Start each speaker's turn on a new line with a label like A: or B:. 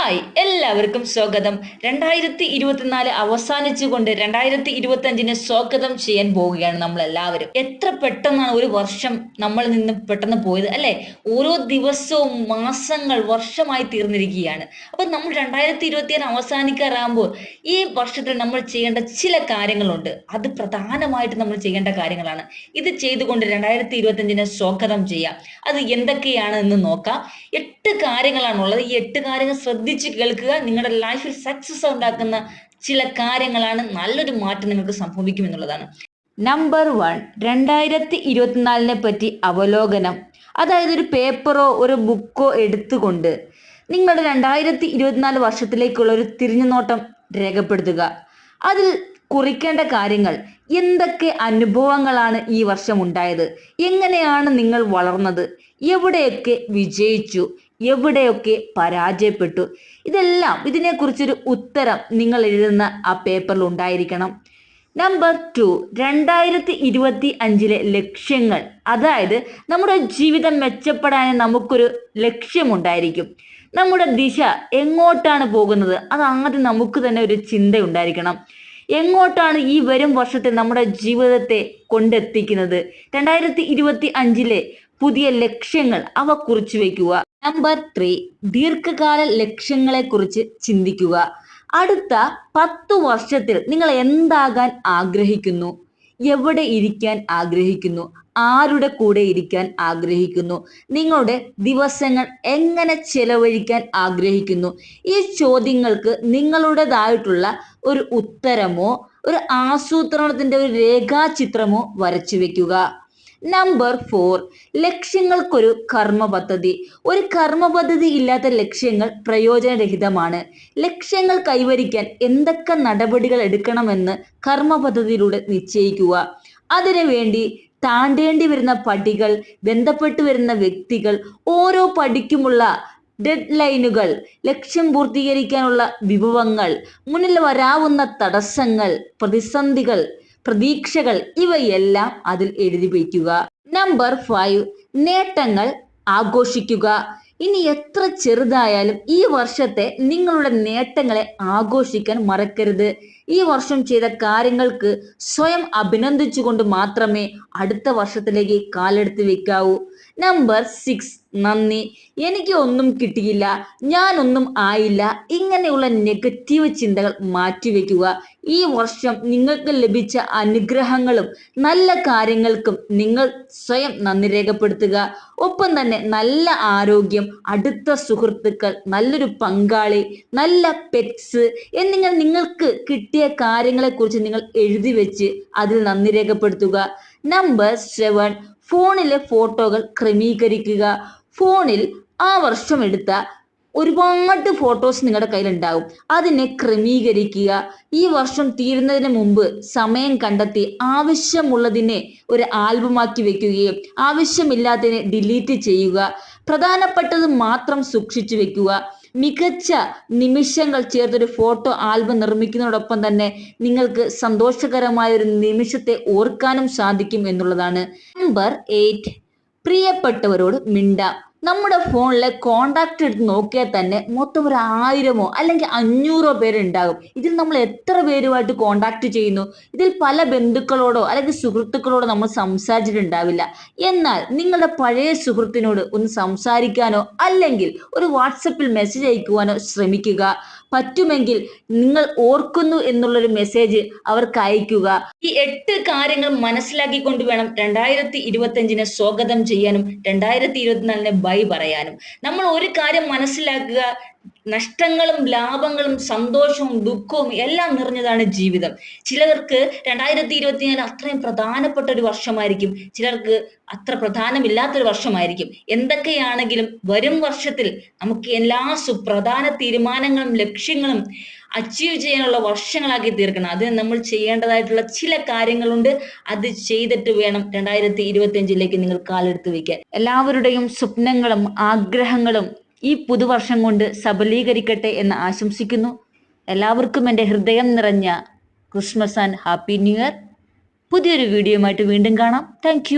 A: Hi എല്ലാവർക്കും സ്വാഗതം. രണ്ടായിരത്തി ഇരുപത്തിനാല് അവസാനിച്ചുകൊണ്ട് രണ്ടായിരത്തി ഇരുപത്തി അഞ്ചിന് സ്വാഗതം ചെയ്യാൻ പോവുകയാണ് നമ്മൾ എല്ലാവരും എത്ര പെട്ടെന്നാണ് ഒരു വർഷം നമ്മളിൽ നിന്ന് പെട്ടെന്ന് പോയത് അല്ലെ? ഓരോ ദിവസവും മാസങ്ങൾ വർഷമായി തീർന്നിരിക്കുകയാണ്. അപ്പൊ നമ്മൾ രണ്ടായിരത്തി ഇരുപത്തിയാറ് അവസാനിക്കാറാകുമ്പോൾ ഈ വർഷത്തിൽ നമ്മൾ ചെയ്യേണ്ട ചില കാര്യങ്ങളുണ്ട്. അത് പ്രധാനമായിട്ട് നമ്മൾ ചെയ്യേണ്ട കാര്യങ്ങളാണ്. ഇത് ചെയ്തുകൊണ്ട് രണ്ടായിരത്തി ഇരുപത്തി അഞ്ചിന് സ്വാഗതം ചെയ്യാം. അത് എന്തൊക്കെയാണ് എന്ന് നോക്കാം. കാര്യങ്ങളാണുള്ളത്. ഈ എട്ട് കാര്യങ്ങൾ ശ്രദ്ധിച്ച് കേൾക്കുക. നിങ്ങളുടെ ലൈഫിൽ സക്സസ് ഉണ്ടാക്കുന്ന ചില കാര്യങ്ങളാണ് നല്ലൊരു മാറ്റം നിങ്ങൾക്ക് സംഭവിക്കും എന്നുള്ളതാണ്. നമ്പർ വൺ രണ്ടായിരത്തി ഇരുപത്തിനാലിനെ പറ്റി അവലോകനം. അതായത് ഒരു പേപ്പറോ ഒരു ബുക്കോ എടുത്തുകൊണ്ട് നിങ്ങളുടെ രണ്ടായിരത്തി ഇരുപത്തിനാല് വർഷത്തിലേക്കുള്ള ഒരു തിരിഞ്ഞുനോട്ടം രേഖപ്പെടുത്തുക. അതിൽ കുറിക്കേണ്ട കാര്യങ്ങൾ എന്തൊക്കെ അനുഭവങ്ങളാണ് ഈ വർഷം ഉണ്ടായത്? എങ്ങനെയാണ് നിങ്ങൾ വളർന്നത്? എവിടെയൊക്കെ വിജയിച്ചു? എവിടെയൊക്കെ പരാജയപ്പെട്ടു? ഇതെല്ലാം ഇതിനെക്കുറിച്ചൊരു ഉത്തരം നിങ്ങൾ എഴുതുന്ന ആ പേപ്പറിൽ ഉണ്ടായിരിക്കണം. നമ്പർ ടു രണ്ടായിരത്തി ഇരുപത്തി അഞ്ചിലെ ലക്ഷ്യങ്ങൾ. അതായത് നമ്മുടെ ജീവിതം മെച്ചപ്പെടാൻ നമുക്കൊരു ലക്ഷ്യമുണ്ടായിരിക്കും. നമ്മുടെ ദിശ എങ്ങോട്ടാണ് പോകുന്നത്? അത് ആദ്യം നമുക്ക് തന്നെ ഒരു ചിന്ത ഉണ്ടായിരിക്കണം. എങ്ങോട്ടാണ് ഈ വരും വർഷത്തെ നമ്മുടെ ജീവിതത്തെ കൊണ്ടെത്തിക്കുന്നത്? രണ്ടായിരത്തി ഇരുപത്തി അഞ്ചിലെ പുതിയ ലക്ഷ്യങ്ങൾ അവ കുറിച്ചു വയ്ക്കുക നമ്പർ ത്രീ ദീർഘകാല ലക്ഷ്യങ്ങളെ കുറിച്ച് ചിന്തിക്കുക. അടുത്ത പത്തു വർഷത്തിൽ നിങ്ങൾ എന്താകാൻ ആഗ്രഹിക്കുന്നു? എവിടെ ഇരിക്കാൻ ആഗ്രഹിക്കുന്നു? ആരുടെ കൂടെ ഇരിക്കാൻ ആഗ്രഹിക്കുന്നു? നിങ്ങളുടെ ദിവസങ്ങൾ എങ്ങനെ ചെലവഴിക്കാൻ ആഗ്രഹിക്കുന്നു? ഈ ചോദ്യങ്ങൾക്ക് നിങ്ങളുടേതായിട്ടുള്ള ഒരു ഉത്തരമോ ഒരു ആസൂത്രണത്തിന്റെ ഒരു രേഖാചിത്രമോ വരച്ചു വെക്കുക. നമ്പർ ഫോർ ലക്ഷ്യങ്ങൾക്കൊരു കർമ്മ പദ്ധതി. ഒരു കർമ്മ പദ്ധതി ഇല്ലാത്ത ലക്ഷ്യങ്ങൾ പ്രയോജനരഹിതമാണ്. ലക്ഷ്യങ്ങൾ കൈവരിക്കാൻ എന്തൊക്കെ നടപടികൾ എടുക്കണമെന്ന് കർമ്മ പദ്ധതിയിലൂടെ നിശ്ചയിക്കുക. അതിനുവേണ്ടി താണ്ടേണ്ടി വരുന്ന പടികൾ ബന്ധപ്പെട്ടു വരുന്ന വ്യക്തികൾ ഓരോ പടിക്കുമുള്ള ഡെഡ് ലൈനുകൾ ലക്ഷ്യം പൂർത്തീകരിക്കാനുള്ള വിഭവങ്ങൾ മുന്നിൽ വരാവുന്ന തടസ്സങ്ങൾ പ്രതിസന്ധികൾ പ്രതീക്ഷകൾ ഇവയെല്ലാം അതിൽ എഴുതി വയ്ക്കുക. നമ്പർ ഫൈവ് നേട്ടങ്ങൾ ആഘോഷിക്കുക. ഇനി എത്ര ചെറുതായാലും ഈ വർഷത്തെ നിങ്ങളുടെ നേട്ടങ്ങളെ ആഘോഷിക്കാൻ മറക്കരുത്. ഈ വർഷം ചെയ്ത കാര്യങ്ങൾക്ക് സ്വയം അഭിനന്ദിച്ചുകൊണ്ട് മാത്രമേ അടുത്ത വർഷത്തിലേക്ക് കാലെടുത്ത് വെക്കാവൂ. നമ്പർ സിക്സ് നന്ദി. എനിക്ക് ഒന്നും കിട്ടിയില്ല. ഞാനൊന്നും ആയില്ല. ഇങ്ങനെയുള്ള നെഗറ്റീവ് ചിന്തകൾ മാറ്റിവെക്കുക ഈ വർഷം നിങ്ങൾക്ക് ലഭിച്ച അനുഗ്രഹങ്ങളും നല്ല കാര്യങ്ങൾക്കും നിങ്ങൾ സ്വയം നന്ദി രേഖപ്പെടുത്തുക. ഒപ്പം തന്നെ നല്ല ആരോഗ്യം അടുത്ത സുഹൃത്തുക്കൾ നല്ലൊരു പങ്കാളി നല്ല പെറ്റ്സ് എന്നിങ്ങനെ നിങ്ങൾക്ക് കിട്ടിയ കാര്യങ്ങളെക്കുറിച്ച് നിങ്ങൾ എഴുതി വെച്ച് അതിൽ നന്ദി രേഖപ്പെടുത്തുക. നമ്പർ സെവൻ ഫോണിലെ ഫോട്ടോകൾ ക്രമീകരിക്കുക. ഫോണിൽ ആ വർഷം എടുത്ത ഒരുപാട് ഫോട്ടോസ് നിങ്ങളുടെ കയ്യിലുണ്ടാകും അതിനെ ക്രമീകരിക്കുക. ഈ വർഷം തീരുന്നതിന് മുമ്പ് സമയം കണ്ടെത്തി ആവശ്യമുള്ളതിനെ ഒരു ആൽബമാക്കി വെക്കുകയും ആവശ്യമില്ലാത്തതിനെ ഡിലീറ്റ് ചെയ്യുക. പ്രധാനപ്പെട്ടത് മാത്രം സൂക്ഷിച്ചു വെക്കുക. മികച്ച നിമിഷങ്ങൾ ചേർത്തൊരു ഫോട്ടോ ആൽബം നിർമ്മിക്കുന്നതോടൊപ്പം തന്നെ നിങ്ങൾക്ക് സന്തോഷകരമായ ഒരു നിമിഷത്തെ ഓർക്കാനും സാധിക്കും എന്നുള്ളതാണ്. Number eight. പ്രിയപ്പെട്ടവരോട് മിണ്ടാം. നമ്മുടെ ഫോണിലെ കോണ്ടാക്ട് എടുത്ത് നോക്കിയാൽ തന്നെ മൊത്തം ഒരു ആയിരമോ അല്ലെങ്കിൽ അഞ്ഞൂറോ പേരുണ്ടാകും ഇതിൽ നമ്മൾ എത്ര പേരുമായിട്ട് കോണ്ടാക്ട് ചെയ്യുന്നു? ഇതിൽ പല ബന്ധുക്കളോടോ അല്ലെങ്കിൽ സുഹൃത്തുക്കളോടോ നമ്മൾ സംസാരിച്ചിട്ടുണ്ടാവില്ല. എന്നാൽ നിങ്ങളുടെ പഴയ സുഹൃത്തിനോട് ഒന്ന് സംസാരിക്കാനോ അല്ലെങ്കിൽ ഒരു വാട്സപ്പിൽ മെസ്സേജ് അയക്കുവാനോ ശ്രമിക്കുക. പറ്റുമെങ്കിൽ നിങ്ങൾ ഓർക്കുന്നു എന്നുള്ളൊരു മെസ്സേജ് അവർക്ക് അയക്കുക ഈ എട്ട് കാര്യങ്ങൾ മനസ്സിലാക്കിക്കൊണ്ട് വേണം രണ്ടായിരത്തി ഇരുപത്തിയഞ്ചിനെ സ്വാഗതം ചെയ്യാനും രണ്ടായിരത്തി ഇരുപത്തിനാലിനെ ബൈ പറയാനും. നമ്മൾ ഒരു കാര്യം മനസ്സിലാക്കുക നഷ്ടങ്ങളും ലാഭങ്ങളും സന്തോഷവും ദുഃഖവും എല്ലാം നിറഞ്ഞതാണ് ജീവിതം. ചിലർക്ക് രണ്ടായിരത്തി ഇരുപത്തിനാല് അത്രയും പ്രധാനപ്പെട്ട ഒരു വർഷമായിരിക്കും. ചിലർക്ക് അത്ര പ്രധാനമില്ലാത്തൊരു വർഷമായിരിക്കും. എന്തൊക്കെയാണെങ്കിലും വരും വർഷത്തിൽ നമുക്ക് എല്ലാ സുപ്രധാന തീരുമാനങ്ങളും ലക്ഷ്യങ്ങളും അച്ചീവ് ചെയ്യാനുള്ള വർഷങ്ങളാക്കി തീർക്കണം. അതിന് നമ്മൾ ചെയ്യേണ്ടതായിട്ടുള്ള ചില കാര്യങ്ങളുണ്ട്. അത് ചെയ്തിട്ട് വേണം രണ്ടായിരത്തി ഇരുപത്തി അഞ്ചിലേക്ക് നിങ്ങൾ കാലെടുത്ത് വയ്ക്കാൻ. എല്ലാവരുടെയും സ്വപ്നങ്ങളും ആഗ്രഹങ്ങളും ഈ പുതുവർഷം കൊണ്ട് സബലീകരിക്കട്ടെ എന്ന് ആശംസിക്കുന്നു. എല്ലാവർക്കും എന്റെ ഹൃദയം നിറഞ്ഞ Christmas and happy new year. പുതിയൊരു വീഡിയോയുമായിട്ട് വീണ്ടും കാണാം. താങ്ക്